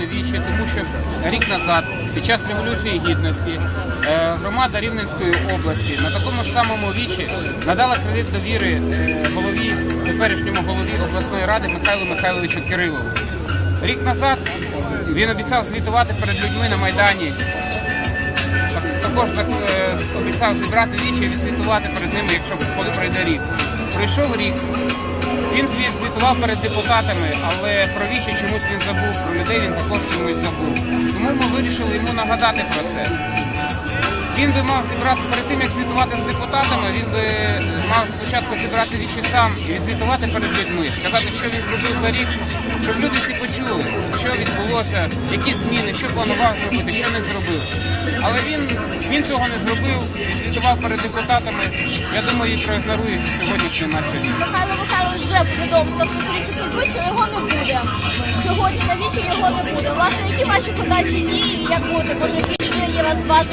Навіщо? Тому що рік назад, під час Революції Гідності, е, громада Рівненської області на такому ж самому вічі надала кредит довіри е, голові, теперішньому голові обласної ради Михайлу Михайловичу Кирилову. Рік назад він обіцяв звітувати перед людьми на Майдані. Також так, е, обіцяв зібрати вічі і відзвітувати перед ними, якщо коли пройде рік. Пройшов рік. Він звітував перед депутатами, але про вічі чомусь він забув, про людей він також чомусь забув. Тому ми вирішили йому нагадати про це. Він би мав зібрати перед тим, як звітувати з депутатами, він би спочатку зібрати вічі сам і відзвітувати перед людьми, сказати, що він зробив за рік, щоб люди всі почули, що відбулося, які зміни, що планував зробити, що не зробив. Але він, він цього не зробив, відзвітував перед депутатами. Я думаю, і проігнорує сьогоднішнє наше. Михайло Михайлович вже повідомив на Фейсбук, що його не буде. Сьогодні на вічі його не буде. Власне, які ваші подальші дії, як буде? Може, якісь є вас?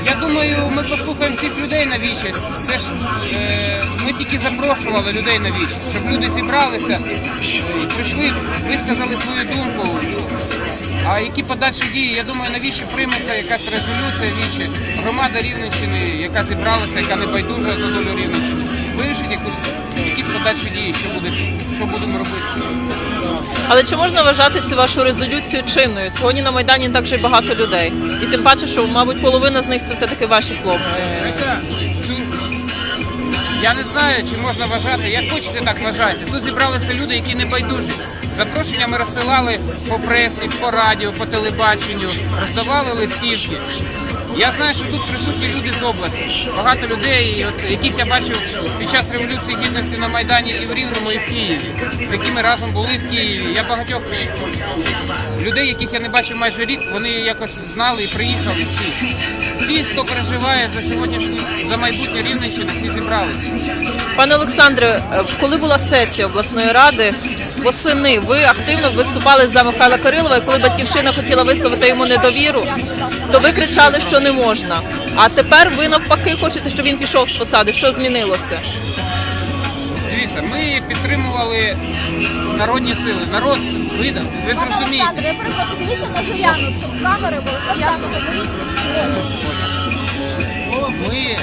Я думаю, ми послухаємо всіх людей на вічі. Це ж е, ми тільки запрошували людей на вічі, щоб люди зібралися прийшли, висказали свою думку. А які подальші дії? Я думаю, навіщо прийметься якась резолюція вічі. Громада Рівненщини, яка зібралася, яка не байдужа за долю Рівненщини, вирішить якусь подальші дії, що буде, що будемо робити. Але чи можна вважати цю вашу резолюцію чинною? Сьогодні на Майдані так же багато людей. І тим паче, що, мабуть, половина з них це все-таки ваші хлопці. Я не знаю, чи можна вважати, як хочете, так вважайте. Тут зібралися люди, які не байдужі. Запрошення ми розсилали по пресі, по радіо, по телебаченню, роздавали листівки. Я знаю, що тут присутні люди з області. Багато людей, от, яких я бачив під час Революції Гідності на Майдані і в Рівному, і в Києві, з якими разом були в Києві. Я багатьох людей, яких я не бачив майже рік, вони якось знали і приїхали всі. Всі, хто переживає за сьогоднішнє, за майбутнє Рівненщини, всі зібралися. Пане Олександре, е, коли була сесія обласної ради, восени ви активно виступали за Михайла Кирилова, і коли батьківщина хотіла висловити йому недовіру, то ви кричали, що не можна. А тепер ви навпаки хочете, щоб він пішов з посади. Що змінилося? Дивіться, ми підтримували народні сили. Народ, ви, ви Пане зрозумієте. Олександре, я перепрошую, дивіться на зоряну, щоб камери були поставлені до воріт. Ми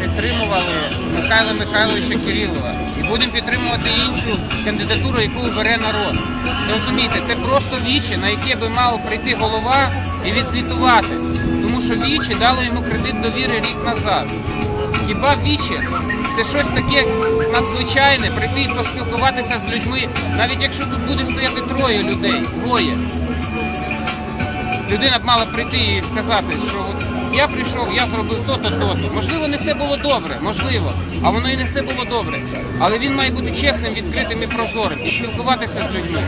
підтримували Михайла Михайловича Кирилова і будемо підтримувати іншу кандидатуру, яку обере народ. Зрозумійте, це просто вічі, на яке би мав прийти голова і відзвітувати. Що вічі дали йому кредит довіри рік назад. Хіба вічі це щось таке надзвичайне, прийти і поспілкуватися з людьми, навіть якщо тут буде стояти троє людей, двоє людина б мала прийти і сказати, що от я прийшов, я зробив то-то, то-то. Можливо, не все було добре, можливо, а воно і не все було добре. Але він має бути чесним, відкритим і прозорим і спілкуватися з людьми.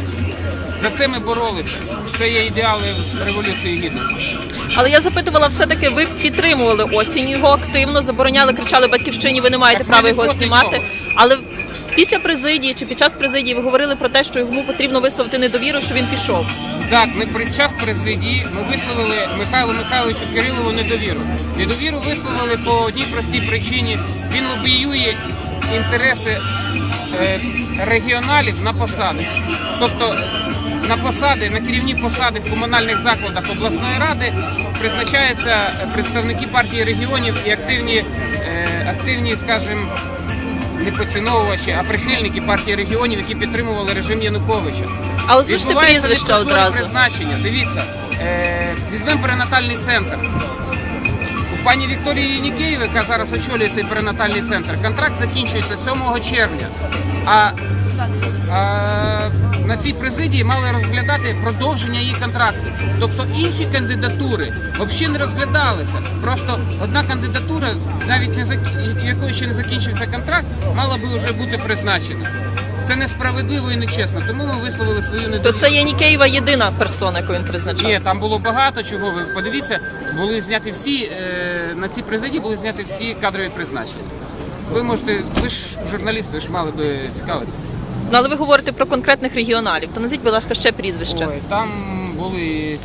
За це ми боролися. Це є ідеали революції гідності. Але я запитувала, все-таки ви підтримували осінь його активно, забороняли, кричали батьківщині, ви не маєте права його знімати. Але після президії чи під час президії ви говорили про те, що йому потрібно висловити недовіру, що він пішов. Так, ми під час президії ми висловили Михайлу Михайловичу Кирилову недовіру. Недовіру висловили по одній простій причині. Він лобіює інтереси е, регіоналів на посади. Тобто на посади, на керівні посади в комунальних закладах обласної ради призначаються представники партії регіонів і активні, е, активні, скажімо, не поціновувачі, а прихильники партії регіонів, які підтримували режим Януковича. А озвучте прізвища одразу. призначення. Дивіться, е, візьмемо перинатальний центр. У пані Вікторії Єнікеєвої, яка зараз очолює цей перинатальний центр, контракт закінчується 7 червня. А, а на цій президії мали розглядати продовження її контракту. Тобто інші кандидатури взагалі не розглядалися. Просто одна кандидатура, навіть не зак- якої ще не закінчився контракт, мала би вже бути призначена. Це несправедливо і нечесно. Тому ми висловили свою недовіру. То це є Нікеєва єдина персона, яку він призначав. Ні, там було багато чого. Ви подивіться, були зняті всі е, на цій президії були зняті всі кадрові призначення. Ви можете, ви ж журналісти, ви ж мали би цікавитися. Ну але ви говорите про конкретних регіоналів. То назвіть, будь ласка, ще прізвище. Ой, там були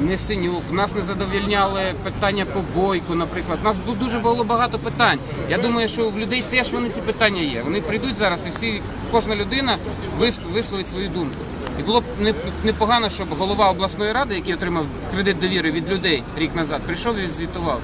Несенюк, нас не задовільняли питання по бойку, наприклад. Нас дуже було багато питань. Я думаю, що в людей теж вони ці питання є. Вони прийдуть зараз і всі кожна людина вис- висловить свою думку. І було б непогано, щоб голова обласної ради, який отримав кредит довіри від людей рік назад, прийшов і відзвітував.